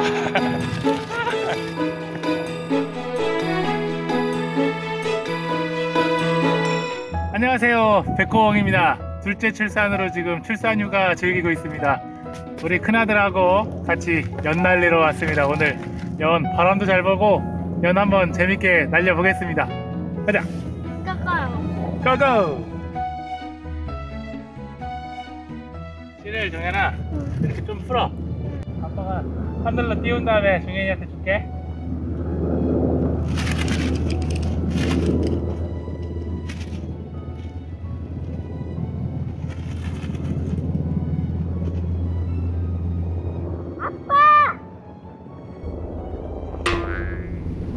안녕하세요. 백호홍입니다. 둘째 출산으로 지금 출산휴가 즐기고 있습니다. 우리 큰아들하고 같이 연 날리러 왔습니다. 오늘 연 바람도 잘 보고 연 한번 재밌게 날려보겠습니다. 가자. 깎아요. 고고! 씨를 정현아 이렇게 좀 풀어. 아빠가 하늘로 띄운 다음에 정현이한테 줄게. 아빠!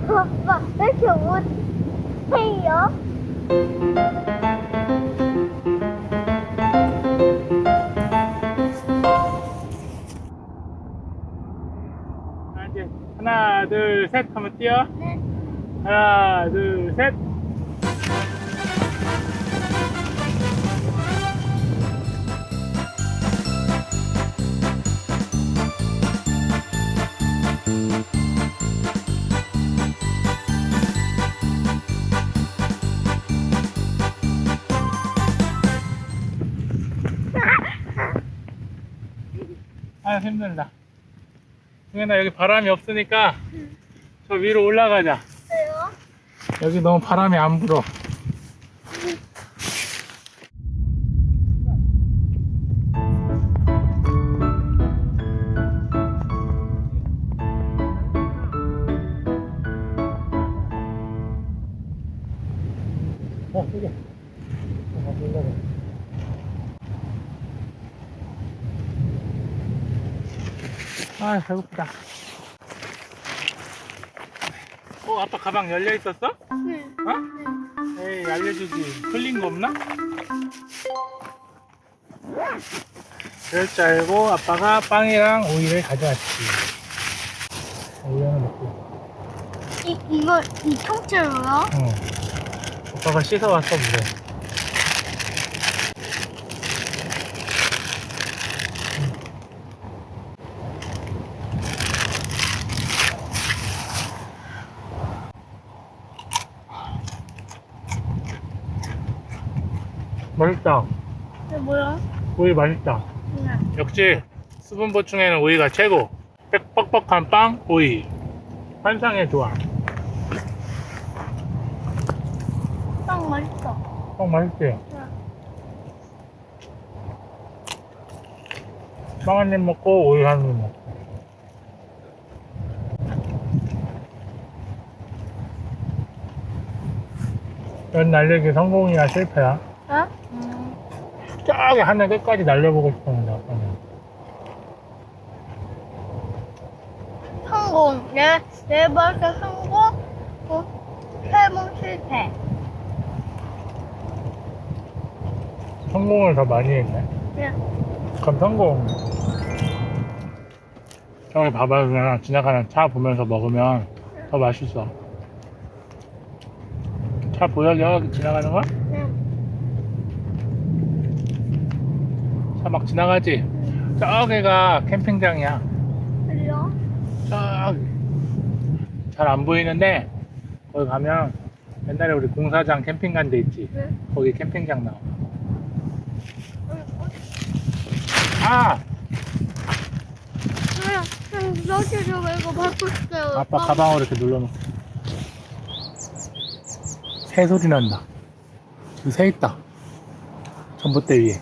아빠, 왜 이렇게 못해요? 하나, 둘, 셋 하면 뛰어. 네. 하나, 둘, 셋. 아 힘들다. 승현아 여기 바람이 없으니까 저 위로 올라가자. 왜요? 여기 너무 바람이 안 불어. 어, 여기. 어, 올라가. 아, 배고프다. 어, 아빠 가방 열려 있었어? 네. 어? 에이 알려주지 흘린 거 없나? 그럴 줄 알고 아빠가 빵이랑 오이를 가져왔지 오이 하나 먹고 이, 이거, 이 통째로요? 응 아빠가 씻어왔어 물에 맛있다 이게 뭐야? 오이 맛있다 네. 역시 수분 보충에는 오이가 최고. 빽- 뻑뻑한 빵, 오이. 환상의 조합. 빵 맛있어. 빵 맛있지? 네. 빵한 입 먹고 오이 한 입 먹고. 연 날리기 성공이야 실패야? 어? 음. 저기 하늘 끝까지 날려보고 싶었는데 아빠는. 성공. 네, 네 번째 성공. 어, 세번 실패. 성공을 더 많이 했네. 네. 그럼 성공. 저기 봐봐요 그냥 지나가는 차 보면서 먹으면 더 맛있어. 차 보여 저기 지나가는 거? 네. 차막 지나가지? 저기가 캠핑장이야. 그래요? 저기. 잘 안 보이는데 거기 가면 옛날에 우리 공사장 캠핑 간 데 있지? 네. 거기 캠핑장 나와. 아! 그냥, 그냥 여기서 이거 밟고 싶어요. 아빠 가방으로 이렇게 눌러놓고. 새 소리 난다. 새 있다. 전봇대 위에.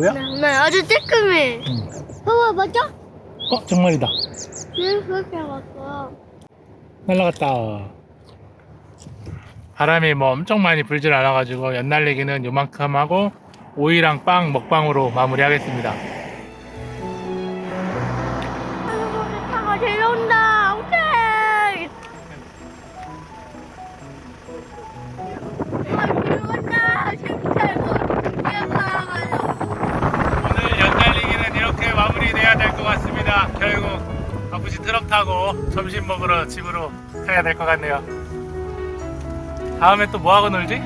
뭐야? 네, 네, 아주 쬐끔해. 응. 봐봐, 맞아? 어, 정말이다. 네, 그렇게 봤어요. 날라갔다. 바람이 뭐 엄청 많이 불질 않아가지고 연날리기는 요만큼 하고 오이랑 빵 먹방으로 마무리하겠습니다. 것 같습니다. 결국 아버지 트럭 타고 점심 먹으러 집으로 가야 될 것 같네요. 다음에 또 뭐 하고 놀지?